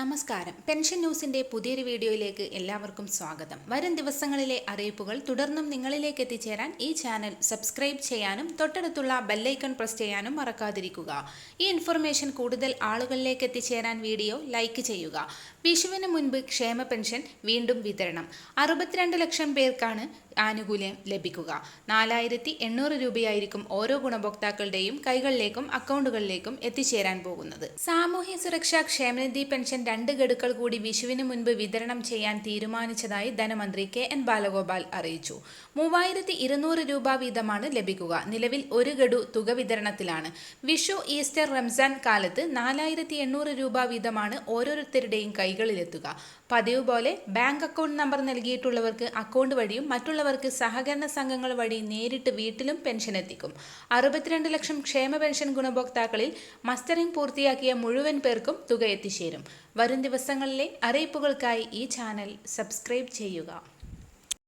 നമസ്കാരം. പെൻഷൻ ന്യൂസിന്റെ പുതിയൊരു വീഡിയോയിലേക്ക് എല്ലാവർക്കും സ്വാഗതം. വരും ദിവസങ്ങളിലെ അറിയിപ്പുകൾ തുടർന്നും നിങ്ങളിലേക്ക് എത്തിച്ചേരാൻ ഈ ചാനൽ സബ്സ്ക്രൈബ് ചെയ്യാനും തൊട്ടടുത്തുള്ള ബെല്ലൈക്കൺ പ്രസ് ചെയ്യാനും മറക്കാതിരിക്കുക. ഈ ഇൻഫർമേഷൻ കൂടുതൽ ആളുകളിലേക്ക് എത്തിച്ചേരാൻ വീഡിയോ ലൈക്ക് ചെയ്യുക. വിഷുവിന് മുൻപ് ക്ഷേമ പെൻഷൻ വീണ്ടും വിതരണം. അറുപത്തിരണ്ട് ലക്ഷം പേർക്കാണ് ആനുകൂല്യം ലഭിക്കുക. നാലായിരത്തി എണ്ണൂറ് രൂപയായിരിക്കും ഓരോ ഗുണഭോക്താക്കളുടെയും കൈകളിലേക്കും അക്കൗണ്ടുകളിലേക്കും എത്തിച്ചേരാൻ പോകുന്നത്. സാമൂഹ്യ സുരക്ഷാ ക്ഷേമനിധി പെൻഷൻ രണ്ട് ഗഡുക്കൾ കൂടി വിഷുവിന് മുൻപ് വിതരണം ചെയ്യാൻ തീരുമാനിച്ചതായി ധനമന്ത്രി കെ എൻ ബാലഗോപാൽ അറിയിച്ചു. മൂവായിരത്തി ഇരുന്നൂറ് രൂപ വീതമാണ് ലഭിക്കുക. നിലവിൽ ഒരു ഗഡു തുക വിതരണത്തിലാണ്. വിഷു ഈസ്റ്റർ റംസാൻ കാലത്ത് നാലായിരത്തി എണ്ണൂറ് രൂപ വീതമാണ് ഓരോരുത്തരുടെയും കൈകളിലെത്തുക. പതിവ് പോലെ ബാങ്ക് അക്കൗണ്ട് നമ്പർ നൽകിയിട്ടുള്ളവർക്ക് അക്കൗണ്ട് വഴിയും മറ്റുള്ളവർക്ക് സഹകരണ സംഘങ്ങൾ വഴി നേരിട്ട് വീട്ടിലും പെൻഷൻ എത്തിക്കും. അറുപത്തിരണ്ട് ലക്ഷം ക്ഷേമ പെൻഷൻ ഗുണഭോക്താക്കളിൽ മസ്റ്ററിംഗ് പൂർത്തിയാക്കിയ മുഴുവൻ പേർക്കും തുക എത്തിച്ചേരും. വരും ദിവസങ്ങളിലെ അറിയിപ്പുകൾക്കായി ഈ ചാനൽ സബ്സ്ക്രൈബ് ചെയ്യുക.